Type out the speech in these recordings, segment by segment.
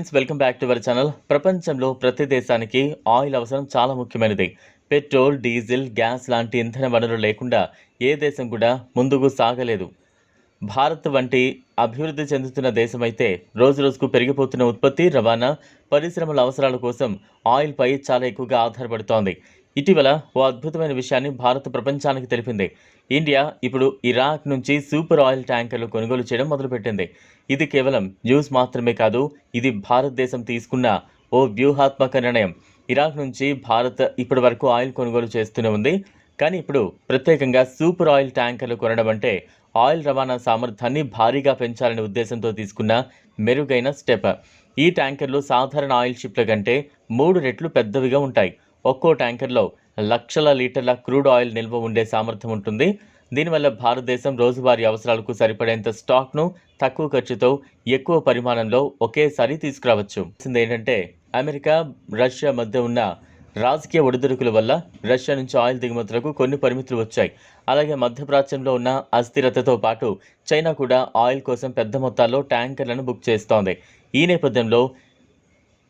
Friends welcome back to our channel. ప్రపంచంలో ప్రతి దేశానికి ఆయిల్ అవసరం చాలా ముఖ్యమైనది. పెట్రోల్ డీజిల్ గ్యాస్ లాంటి ఇంధన వనరులు లేకుండా ఏ దేశం కూడా ముందుకు సాగలేదు. భారత్ వంటి అభివృద్ధి చెందుతున్న దేశమైతే రోజు రోజుకు పెరిగిపోతున్న ఉత్పత్తి రవాణా పరిశ్రమల అవసరాల కోసం ఆయిల్పై చాలా ఎక్కువగా ఆధారపడుతోంది. ఇటీవల ఓ అద్భుతమైన విషయాన్ని భారత్ ప్రపంచానికి తెలిపింది. ఇండియా ఇప్పుడు ఇరాక్ నుంచి సూపర్ ఆయిల్ ట్యాంకర్లు కొనుగోలు చేయడం మొదలుపెట్టింది. ఇది కేవలం న్యూస్ మాత్రమే కాదు ఇది భారతదేశం తీసుకున్న ఓ వ్యూహాత్మక నిర్ణయం. ఇరాక్ నుంచి భారత్ ఇప్పటి వరకు ఆయిల్ కొనుగోలు చేస్తూనే ఉంది. కానీ ఇప్పుడు ప్రత్యేకంగా సూపర్ ఆయిల్ ట్యాంకర్లు కొనడం అంటే ఆయిల్ రవాణా సామర్థ్యాన్ని భారీగా పెంచాలనే ఉద్దేశంతో తీసుకున్న మెరుగైన స్టెప్. ఈ ట్యాంకర్లు సాధారణ ఆయిల్ షిప్ల కంటే మూడు రెట్లు పెద్దవిగా ఉంటాయి. ఒక్కో ట్యాంకర్లో లక్షల లీటర్ల క్రూడ్ ఆయిల్ నిల్వ ఉండే సామర్థ్యం ఉంటుంది. దీనివల్ల భారతదేశం రోజువారీ అవసరాలకు సరిపడేంత స్టాక్ను తక్కువ ఖర్చుతో ఎక్కువ పరిమాణంలో ఒకేసారి తీసుకురావచ్చు. ఏంటంటే అమెరికా రష్యా మధ్య ఉన్న రాజకీయ ఒడిదుడుకుల వల్ల రష్యా నుంచి ఆయిల్ దిగుమతులకు కొన్ని పరిమితులు వచ్చాయి. అలాగే మధ్యప్రాచ్యంలో ఉన్న అస్థిరతతో పాటు చైనా కూడా ఆయిల్ కోసం పెద్ద మొత్తాల్లో ట్యాంకర్లను బుక్ చేస్తోంది. ఈ నేపథ్యంలో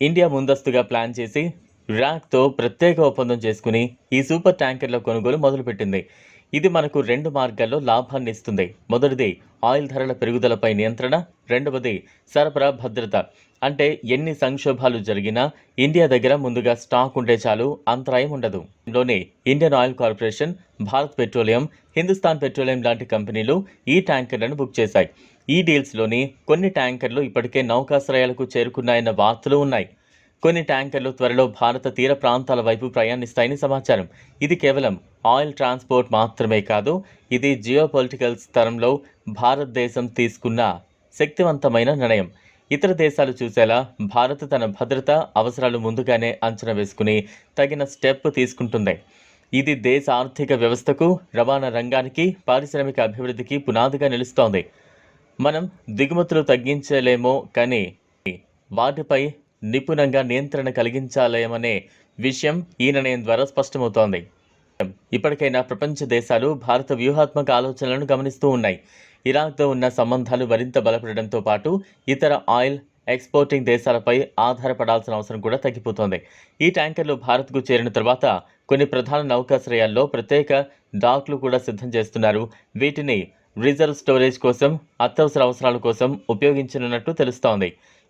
ఇండియా ముందస్తుగా ప్లాన్ చేసి ర్యాక్తో ప్రత్యేక ఒప్పందం చేసుకుని ఈ సూపర్ ట్యాంకర్ల కొనుగోలు మొదలుపెట్టింది. ఇది మనకు రెండు మార్గాల్లో లాభాన్ని ఇస్తుంది. మొదటిది ఆయిల్ ధరల పెరుగుదలపై నియంత్రణ. రెండవది సరఫరా భద్రత. అంటే ఎన్ని సంక్షోభాలు జరిగినా ఇండియా దగ్గర ముందుగా స్టాక్ ఉంటే చాలు అంతరాయం ఉండదు. లోనే Indian oil corporation Bharat petroleum Hindustan petroleum లాంటి కంపెనీలు ఈ ట్యాంకర్లను బుక్ చేశాయి. ఈ డీల్స్లోని కొన్ని ట్యాంకర్లు ఇప్పటికే నౌకాశ్రయాలకు చేరుకున్నాయన్న వార్తలు ఉన్నాయి. కొన్ని ట్యాంకర్లు త్వరలో భారత తీర ప్రాంతాల వైపు ప్రయాణిస్తాయని సమాచారం. ఇది కేవలం ఆయిల్ ట్రాన్స్పోర్ట్ మాత్రమే కాదు ఇది జియోపొలిటికల్ స్తరంలో భారతదేశం తీసుకున్న శక్తివంతమైన నిర్ణయం. ఇతర దేశాలు చూసేలా భారత్ తన భద్రత అవసరాలు ముందుగానే అంచనా వేసుకుని తగిన స్టెప్ తీసుకుంటుంది. ఇది దేశ ఆర్థిక వ్యవస్థకు రవాణా రంగానికి పారిశ్రామిక అభివృద్ధికి పునాదిగా నిలుస్తోంది. మనం దిగుమతులు తగ్గించలేమో కానీ వాటిపై నిపుణంగా నియంత్రణ కలిగించాలేమనే విషయం ఈ నిర్ణయం ద్వారా స్పష్టమవుతోంది. ఇప్పటికైనా ప్రపంచ దేశాలు భారత వ్యూహాత్మక ఆలోచనలను గమనిస్తూ ఉన్నాయి. ఇరాక్తో ఉన్న సంబంధాలు మరింత బలపడడంతో పాటు ఇతర ఆయిల్ ఎక్స్పోర్టింగ్ దేశాలపై ఆధారపడాల్సిన అవసరం కూడా తగ్గిపోతోంది. ఈ ట్యాంకర్లు భారత్కు చేరిన తర్వాత కొన్ని ప్రధాన నౌకాశ్రయాల్లో ప్రత్యేక డాక్లు కూడా సిద్ధం చేస్తున్నారు. వీటిని రిజర్వ్ స్టోరేజ్ కోసం అత్యవసర అవసరాల కోసం ఉపయోగించనున్నట్టు తెలుస్తోంది.